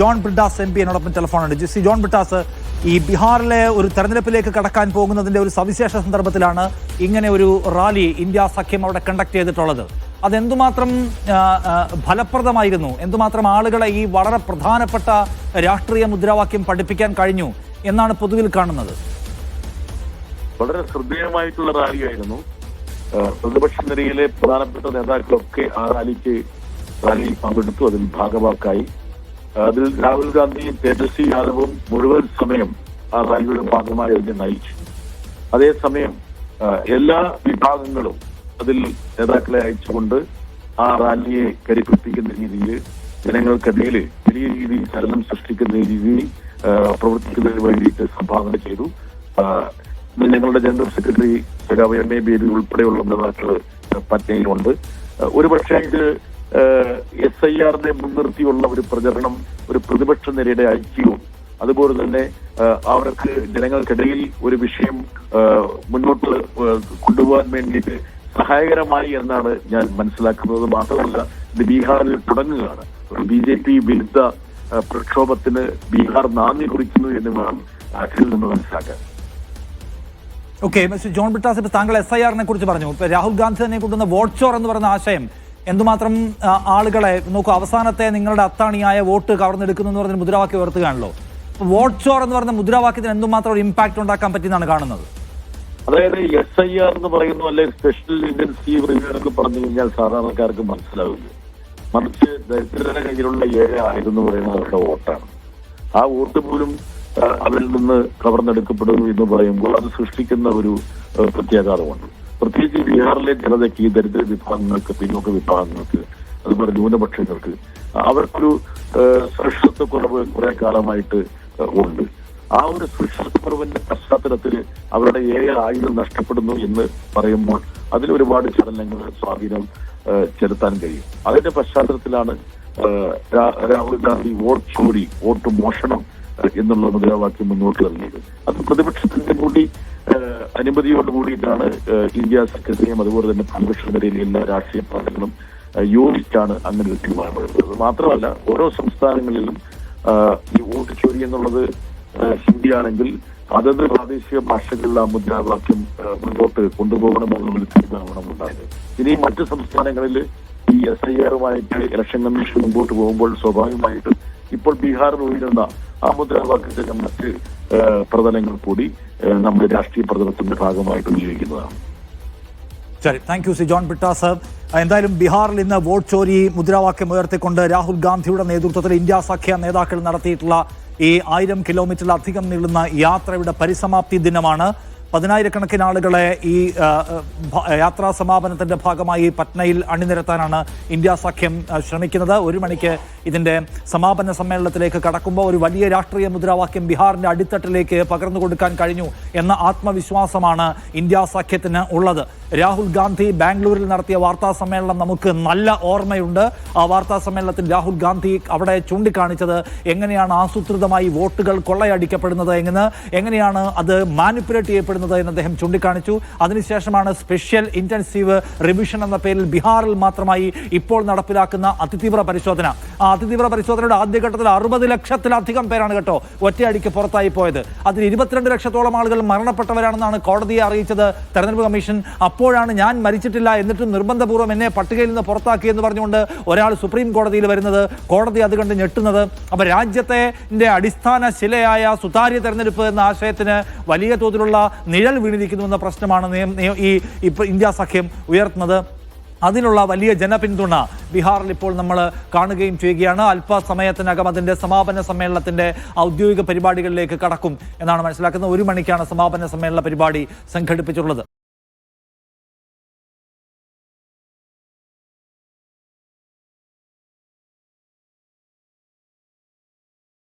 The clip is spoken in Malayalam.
ജോൺ ബ്രിട്ടാസ് എം പി എന്നോടൊപ്പം ടെലിഫോണുണ്ട്. ജിസി ജോൺ ബ്രിട്ടാസ് ഈ ബീഹാറിലെ ഒരു തെരഞ്ഞെടുപ്പിലേക്ക് കടക്കാൻ പോകുന്നതിന്റെ ഒരു സവിശേഷ സന്ദർഭത്തിലാണ് ഇങ്ങനെ ഒരു റാലി ഇന്ത്യ സഖ്യം അവിടെ കണ്ടക്ട് ചെയ്തിട്ടുള്ളത്. അതെന്തുമാത്രം ഫലപ്രദമായിരുന്നു? എന്തുമാത്രം ആളുകളെ ഈ വളരെ പ്രധാനപ്പെട്ട രാഷ്ട്രീയ മുദ്രാവാക്യം പഠിപ്പിക്കാൻ കഴിഞ്ഞു എന്നാണ് പൊതുവിൽ കാണുന്നത്? വളരെ ശ്രദ്ധേയമായിട്ടുള്ള റാലിയായിരുന്നു. പ്രതിപക്ഷ നിരയിലെ പ്രധാനപ്പെട്ട നേതാക്കളൊക്കെ ആ റാലിക്ക് റാലിയിൽ പങ്കെടുത്തു. അതിൽ ഭാഗവാക്കായി. അതിൽ രാഹുൽ ഗാന്ധിയും തേജസ്വി യാദവും മുഴുവൻ സമയം ആ റാലിയുടെ ഭാഗമായി അതിനെ നയിച്ചു. അതേസമയം എല്ലാ വിഭാഗങ്ങളും അതിൽ നേതാക്കളെ അയച്ചുകൊണ്ട് ആ റാലിയെ കരിപ്പിപ്പിക്കുന്ന രീതിയിൽ ജനങ്ങൾക്കിടയിൽ വലിയ രീതിയിൽ ചലനം സൃഷ്ടിക്കുന്ന രീതിയിൽ പ്രവർത്തിക്കുന്നതിന് വേണ്ടിയിട്ട് സംഭാവന ചെയ്തു. ഞങ്ങളുടെ ജനറൽ സെക്രട്ടറി സഖാവ് എം എ ബേബി ഉൾപ്പെടെയുള്ള നേതാക്കൾ പറ്റ്നയിലുണ്ട് ഒരുപക്ഷെ ഇത് എസ് ഐ ആറിനെ മുൻനിർത്തിയുള്ള ഒരു പ്രചരണം ഒരു പ്രതിപക്ഷ നിരയുടെ ഐക്യവും അതുപോലെ തന്നെ അവർക്ക് ജനങ്ങൾക്കിടയിൽ ഒരു വിഷയം മുന്നോട്ട് കൊണ്ടുപോകാൻ വേണ്ടിയിട്ട് സഹായകരമായി എന്നാണ് ഞാൻ മനസ്സിലാക്കുന്നത്. മാത്രമല്ല ഇത് ബീഹാറിൽ തുടങ്ങുകയാണ്. ബി ജെ പി വിരുദ്ധ പ്രക്ഷോഭത്തിന് ബീഹാർ നാന്ദി കുറിക്കുന്നു എന്ന് വേണം അതിൽ നിന്ന് മനസ്സിലാക്കാൻ. ഓക്കെ ജോൺ ബ്രിട്ടാസ് താങ്കൾ എസ് ഐ ആറിനെ കുറിച്ച് പറഞ്ഞു. രാഹുൽ ഗാന്ധി തന്നെ കൊണ്ടുവന്ന വോട്ട് ചോർ എന്ന് പറയുന്ന ആശയം എന്തുമാത്രം ആളുകളെ നോക്കൂ അവസാനത്തെ നിങ്ങളുടെ അത്താണിയായ വോട്ട് കവർന്നെടുക്കുന്നു എന്ന് പറഞ്ഞ മുദ്രാവാക്യം ഉയർത്തുകയാണല്ലോ വോട്ട് ചോർ എന്ന് പറഞ്ഞ മുദ്രാവാക്യത്തിന് എന്തുമാത്രം ഒരു ഇമ്പാക്ട് ഉണ്ടാക്കാൻ പറ്റിയെന്നാണ് കാണുന്നത്? അതായത് എസ് ഐ ആർ എന്ന് പറയുന്നു അല്ലെങ്കിൽ സ്പെഷ്യൽ ഇന്റൻസീവ് റിവ്യൂ പറഞ്ഞു കഴിഞ്ഞാൽ സാധാരണക്കാർക്ക് മനസ്സിലാവില്ല. മറിച്ച് ദരിദ്രരുടെ കയ്യിലുള്ള ഏഴ് ആയിരം എന്ന് പറയുന്നത് അവരുടെ വോട്ടാണ്. ആ വോട്ട് പോലും അവരിൽ നിന്ന് കവർന്നെടുക്കപ്പെടുന്നു എന്ന് പറയുമ്പോൾ അത് സൃഷ്ടിക്കുന്ന ഒരു പ്രത്യാഘാതമുണ്ട്. പ്രത്യേകിച്ച് ബീഹാറിലെ ജനതയ്ക്ക് ഈ ദരിദ്ര വിഭാഗങ്ങൾക്ക് പിന്നോക്ക വിഭാഗങ്ങൾക്ക് അതുപോലെ ന്യൂനപക്ഷങ്ങൾക്ക് അവർക്കൊരു സുരക്ഷിത്വ സുരക്ഷിതത്വക്കുറവ് കുറെ കാലമായിട്ട് ഉണ്ട്. ആ ഒരു സുരക്ഷിതക്കുറവിന്റെ പശ്ചാത്തലത്തിൽ അവരുടെ ഏഴ് ആയുധം നഷ്ടപ്പെടുന്നു എന്ന് പറയുമ്പോൾ അതിൽ ഒരുപാട് ചലനങ്ങൾ സ്വാധീനം ചെലുത്താൻ കഴിയും. അതിന്റെ പശ്ചാത്തലത്തിലാണ് രാഹുൽ ഗാന്ധി വോട്ട് ചോരി വോട്ട് മോഷണം എന്നുള്ള മുദ്രാവാക്യം മുന്നോട്ട് ഇറങ്ങിയത്. അത് പ്രതിപക്ഷത്തിന്റെ കൂടി അനുമതിയോട് കൂടിയിട്ടാണ് ഇന്ത്യ സെക്രട്ടറിയും അതുപോലെ തന്നെ പ്രതിപക്ഷ നിലയിലെ എല്ലാ രാഷ്ട്രീയ പാർട്ടികളും യോജിച്ചാണ് അങ്ങനെ ഒരു തീരുമാനമെടുത്തത്. മാത്രമല്ല ഓരോ സംസ്ഥാനങ്ങളിലും ഈ വോട്ട് ചോരി എന്നുള്ളത് ഹിന്ദിയാണെങ്കിൽ ഹിന്ദി അതത് പ്രാദേശിക ഭാഷകളിൽ ആ മുദ്രാവാക്യം മുന്നോട്ട് കൊണ്ടുപോകണമെന്നുള്ള തീരുമാനമാണ് ഉണ്ടായത്. ഇനി മറ്റു സംസ്ഥാനങ്ങളിൽ ഈ എസ് ഐ ആറുമായിട്ട് ഇലക്ഷൻ കമ്മീഷൻ മുമ്പോട്ട് പോകുമ്പോൾ സ്വാഭാവികമായിട്ടും ഇപ്പോൾ ബീഹാറിൽ ഉയരുന്ന ആ മുദ്രാവാക്യത്തിന്റെ മറ്റ് പ്രതലങ്ങൾ കൂടി നമ്മുടെ രാഷ്ട്രീയ പ്രതലത്തിന്റെ ഭാഗമായിട്ട് ഉപയോഗിക്കുന്നതാണ്. ശരി thank you C John Brittas എന്തായാലും ബീഹാറിൽ ഇന്ന് വോട്ട് ചോരി മുദ്രാവാക്യം ഉയർത്തിക്കൊണ്ട് രാഹുൽ ഗാന്ധിയുടെ നേതൃത്വത്തിൽ ഇന്ത്യ സഖ്യ നേതാക്കൾ നടത്തിയിട്ടുള്ള ഈ ആയിരം കിലോമീറ്ററിലധികം നീളുന്ന യാത്രയുടെ പരിസമാപ്തി ദിനമാണ്. പതിനായിരക്കണക്കിന് ആളുകളെ ഈ യാത്രാ സമാപനത്തിന്റെ ഭാഗമായി പട്നയിൽ അണിനിരത്താനാണ് ഇന്ത്യ സഖ്യം ശ്രമിക്കുന്നത്. ഒരു മണിക്ക് ഇതിന്റെ സമാപന സമ്മേളനത്തിലേക്ക് കടക്കുമ്പോൾ ഒരു വലിയ രാഷ്ട്രീയ മുദ്രാവാക്യം ബീഹാറിന്റെ അടിത്തട്ടിലേക്ക് പകർന്നു കൊടുക്കാൻ കഴിഞ്ഞു എന്ന ആത്മവിശ്വാസമാണ് ഇന്ത്യ സഖ്യത്തിന് ഉള്ളത്. രാഹുൽ ഗാന്ധി ബാംഗ്ലൂരിൽ നടത്തിയ വാർത്താ സമ്മേളനം നമുക്ക് നല്ല ഓർമ്മയുണ്ട്. ആ വാർത്താ സമ്മേളനത്തിൽ രാഹുൽ ഗാന്ധി അവിടെ ചൂണ്ടിക്കാണിച്ചത് എങ്ങനെയാണ് ആസൂത്രിതമായി വോട്ടുകൾ കൊള്ളയടിക്കപ്പെടുന്നത് എങ്ങനെ എങ്ങനെയാണ് അത് മാനിപ്പുലേറ്റ് ചെയ്യപ്പെടുന്നത് എന്ന് അദ്ദേഹം ചൂണ്ടിക്കാണിച്ചു. അതിനുശേഷമാണ് സ്പെഷ്യൽ ഇന്റൻസീവ് റിവിഷൻ എന്ന പേരിൽ ബീഹാറിൽ മാത്രമായി ഇപ്പോൾ നടപ്പിലാക്കുന്ന അതിതീവ്ര പരിശോധന. ആ അതിതീവ്ര പരിശോധനയുടെ ആദ്യഘട്ടത്തിൽ അറുപത് ലക്ഷത്തിലധികം പേരാണ് കേട്ടോ ഒറ്റയടിക്ക് പുറത്തായി പോയത്. അതിൽ ഇരുപത്തിരണ്ട് ലക്ഷത്തോളം ആളുകൾ മരണപ്പെട്ടവരാണെന്നാണ് കോടതിയെ അറിയിച്ചത്. തെരഞ്ഞെടുപ്പ് കമ്മീഷൻ അപ്പോഴാണ് ഞാൻ മരിച്ചിട്ടില്ല എന്നിട്ടും നിർബന്ധപൂർവം എന്നെ പട്ടികയിൽ നിന്ന് പുറത്താക്കിയെന്ന് പറഞ്ഞുകൊണ്ട് ഒരാൾ സുപ്രീം കോടതിയിൽ വരുന്നത് കോടതി അത് കണ്ട് ഞെട്ടുന്നത്. അപ്പോൾ രാജ്യത്തെ അടിസ്ഥാന ശിലയായ സുതാര്യ തെരഞ്ഞെടുപ്പ് എന്ന ആശയത്തിന് വലിയ തോതിലുള്ള നിഴൽ വീണിരിക്കുന്നുവെന്ന പ്രശ്നമാണ് ഈ ഇന്ത്യ സഖ്യം ഉയർത്തുന്നത്. അതിനുള്ള വലിയ ജനപിന്തുണ ബീഹാറിൽ ഇപ്പോൾ നമ്മൾ കാണുകയും ചെയ്യുകയാണ്. അല്പസമയത്തിനകം അതിന്റെ സമാപന സമ്മേളനത്തിന്റെ ഔദ്യോഗിക പരിപാടികളിലേക്ക് കടക്കും എന്നാണ് മനസ്സിലാക്കുന്നത്. ഒരു മണിക്കാണ് സമാപന സമ്മേളന പരിപാടി സംഘടിപ്പിച്ചിട്ടുള്ളത്.